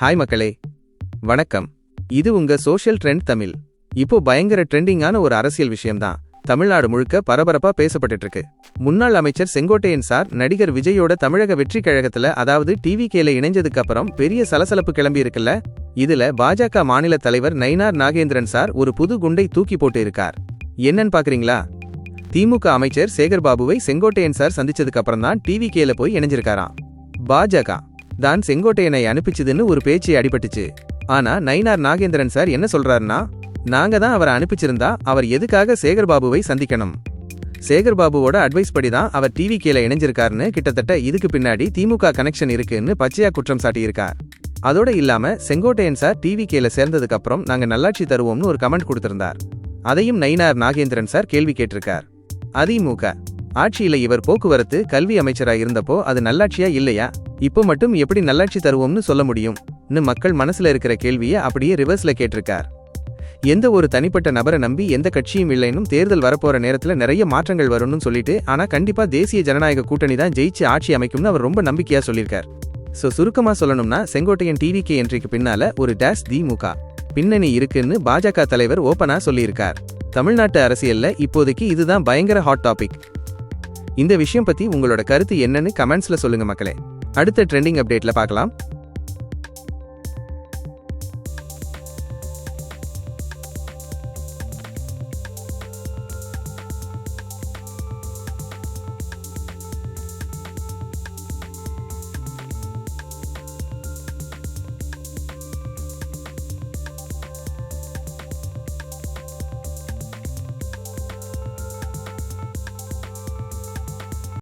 Hi மக்களே. வணக்கம். இது உங்க சோஷியல் ட்ரெண்ட் தமிழ். இப்போ பயங்கர ட்ரெண்டிங்கான ஒரு அரசியல் விஷயம்தான். தமிழ்நாடு முழுக்க பரபரப்பா பேசப்பட்டுட்டு இருக்கு முன்னாள் அமைச்சர் செங்கோட்டையன் சார் நடிகர் விஜயோட தமிழக வெற்றி கழகத்துல அதாவது டிவி கேல இணைஞ்சதுக்கு அப்புறம் பெரிய சலசலப்பு கிளம்பி இருக்குல்ல இதுல பாஜக மாநில தலைவர் நயினார் நாகேந்திரன் சார் ஒரு புது குண்டை தூக்கி போட்டு இருக்கார் என்னன்னு பாக்குறீங்களா? திமுக அமைச்சர் சேகர் பாபுவை செங்கோட்டையன் சார் சந்திச்சதுக்கு அப்புறம் தான் டிவி கேல போய் இணைஞ்சிருக்காராம். பாஜக. தான் செங்கோட்டையனை அனுப்பிச்சதுன்னு ஒரு பேச்சு அடிபட்டுச்சு. ஆனா நயினார் நாகேந்திரன் சார் என்ன சொல்றாருன்னா நாங்க தான் அவரை அனுப்பிச்சிருந்தா அவர் எதுக்காக சேகர்பாபுவை சந்திக்கணும்? சேகர்பாபுவோட அட்வைஸ் படி தான் அவர் டிவி கேல இணைஞ்சிருக்காருன்னு கிட்டத்தட்ட இதுக்கு பின்னாடி திமுக கனெக்ஷன் இருக்குன்னு பச்சையா குற்றம் சாட்டியிருக்கார். அதோட இல்லாம செங்கோட்டையன் சார் டிவி கேல சேர்ந்ததுக்கு அப்புறம் நாங்க நல்லாட்சி தருவோம்னு ஒரு கமெண்ட் கொடுத்திருந்தார். அதையும் நயினார் நாகேந்திரன் சார் கேள்வி கேட்டிருக்கார். அதிமுக ஆட்சியில இவர் போக்குவரத்து கல்வி அமைச்சராக இருந்தப்போ அது நல்லாட்சியா இல்லையா? இப்போ மட்டும் எப்படி நல்லாட்சி தருவோம்னு சொல்ல முடியும்? மக்கள் மனசுல இருக்கிற கேள்வியை அப்படியே ரிவர்ஸ்ல கேட்டிருக்கார். எந்த ஒரு தனிப்பட்ட நபரை நம்பி எந்த கட்சியும் இல்லைன்னு தேர்தல் வரப்போற நேரத்துல நிறைய மாற்றங்கள் வரும்னு சொல்லிட்டு ஆனா கண்டிப்பா தேசிய ஜனநாயக கூட்டணி தான் ஜெயிச்சு ஆட்சி அமைக்கும்னு அவர் ரொம்ப நம்பிக்கையா சொல்லியிருக்கார். சோ சுருக்கமா சொல்லணும்னா செங்கோட்டையன் டிவிகே என்ட்ரிக்கு பின்னால ஒரு டேஷ் திமுக. பின்னணி இருக்குன்னு பாஜக தலைவர் ஓபனா சொல்லியிருக்கார். தமிழ்நாட்டு அரசியல்ல இப்போதைக்கு இதுதான் பயங்கர ஹாட் டாபிக் இந்த விஷயம் பத்தி உங்களோட கருத்து என்னன்னு கமெண்ட்ஸ்ல சொல்லுங்க மக்களே. அடுத்த ட்ரெண்டிங் அப்டேட்ல பார்க்கலாம்.